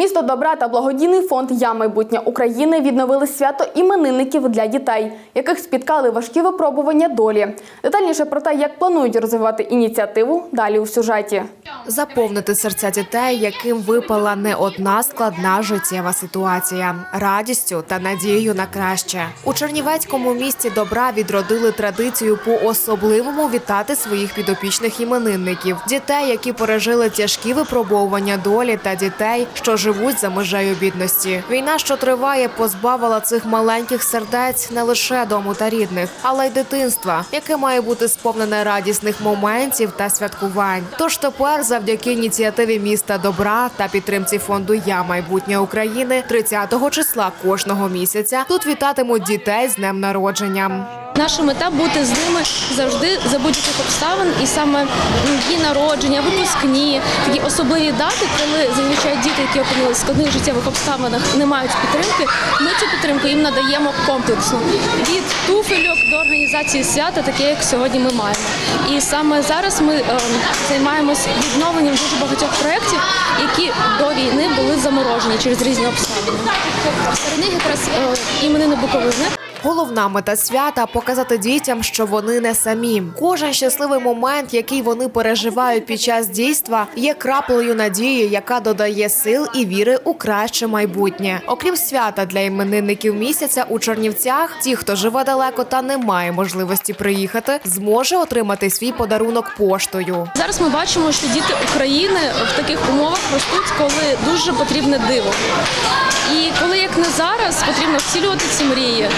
Місто добра та благодійний фонд Я майбутнє України відновили свято іменинників для дітей, яких спіткали важкі випробування долі. Детальніше про те, як планують розвивати ініціативу, далі у сюжеті. Заповнити серця дітей, яким випала не одна складна життєва ситуація, радістю та надією на краще. У Чернівецькому місті добра відродили традицію по особливому вітати своїх підопічних іменинників, дітей, які пережили тяжкі випробовування долі, та дітей, що живуть за межею бідності. Війна, що триває, позбавила цих маленьких сердець не лише дому та рідних, але й дитинства, яке має бути сповнене радісних моментів та святкувань. Тож тепер, завдяки ініціативі міста добра та підтримці фонду Я майбутнє України, 30 числа кожного місяця тут вітатимуть дітей з днем народження. Наша мета бути з ними завжди за будь-яких обставин, і саме дні народження, випускні, такі особливі дати, коли зазвичай діти, які опинилися в складних життєвих обставинах, не мають підтримки. Ми цю підтримку їм надаємо комплексно від туфельок до організації свята, таке як сьогодні ми маємо. І саме зараз ми ем, займаємось відновленням дуже багатьох проєктів, які до війни були заморожені через різні обставини. Серед них якраз е, іменини Буковини. Головна мета свята показати дітям, що вони не самі. Кожен щасливий момент, який вони переживають під час дійства, є краплею надії, яка додає сил і віри у краще майбутнє. Окрім свята для іменинників місяця у Чернівцях, ті, хто живе далеко та не має можливості приїхати, зможе отримати свій подарунок поштою. Зараз ми бачимо, що діти України в таких умовах ростуть, коли дуже потрібне диво. І коли як не зараз потрібно втілювати ці мрії, е,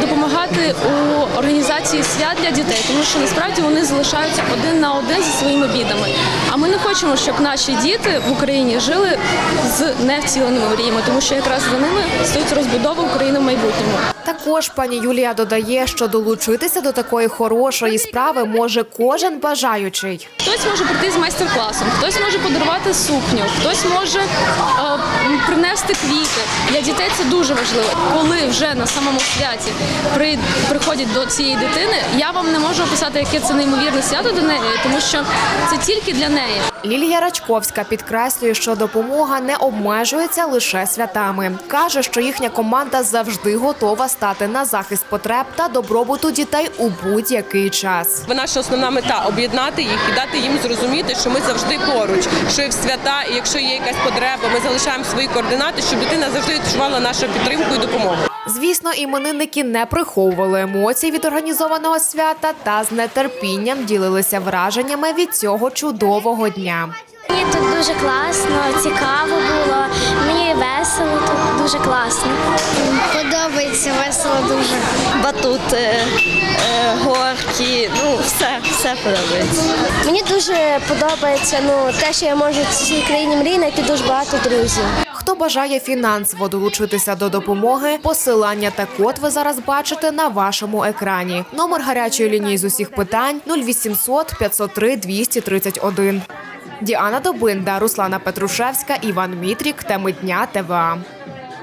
допомагати у організації свят для дітей, тому що насправді вони залишаються один на один зі своїми бідами. А ми не хочемо, щоб наші діти в Україні жили з невціленими мріями, тому що якраз за ними стоїть розбудова України в майбутньому. Також пані Юлія додає, що долучитися до такої хорошої справи може кожен бажаючий. Хтось може прийти з майстер-класом, хтось може подарувати сукню, хтось може е, принести квіти. Для дітей це дуже важливо. Коли вже на самому святі при, приходять до цієї дитини, я вам не можу описати, яке це неймовірне свято до неї, тому що це тільки для неї. Лілія Рачковська підкреслює, що допомога не обмежується лише святами. каже, що їхня команда завжди готова стати на захист потреб та добробуту дітей у будь-який час. Наша основна мета об'єднати їх і дати їм зрозуміти, що ми завжди поруч, що і в свята, і якщо є якась потреба, ми залишаємо свої координати, щоб дитина завжди відчувала нашу підтримку і допомогу. Звісно, іменинники не приховували емоцій від організованого свята та з нетерпінням ділилися враженнями від цього чудового дня. Мені тут дуже класно, цікаво було. Мені весело тут дуже класно. Подобається весело дуже. батути, е, горки, ну все, все подобається. Мені дуже подобається ну, те, що я можу в цій країні мрій знайти дуже багато друзів. Хто бажає фінансово долучитися до допомоги, посилання та код ви зараз бачите на вашому екрані. Номер гарячої лінії з усіх питань 0800 503 231. Діана Добинда, Руслана Петрушевська, Іван Мітрік. Теми дня ТВА.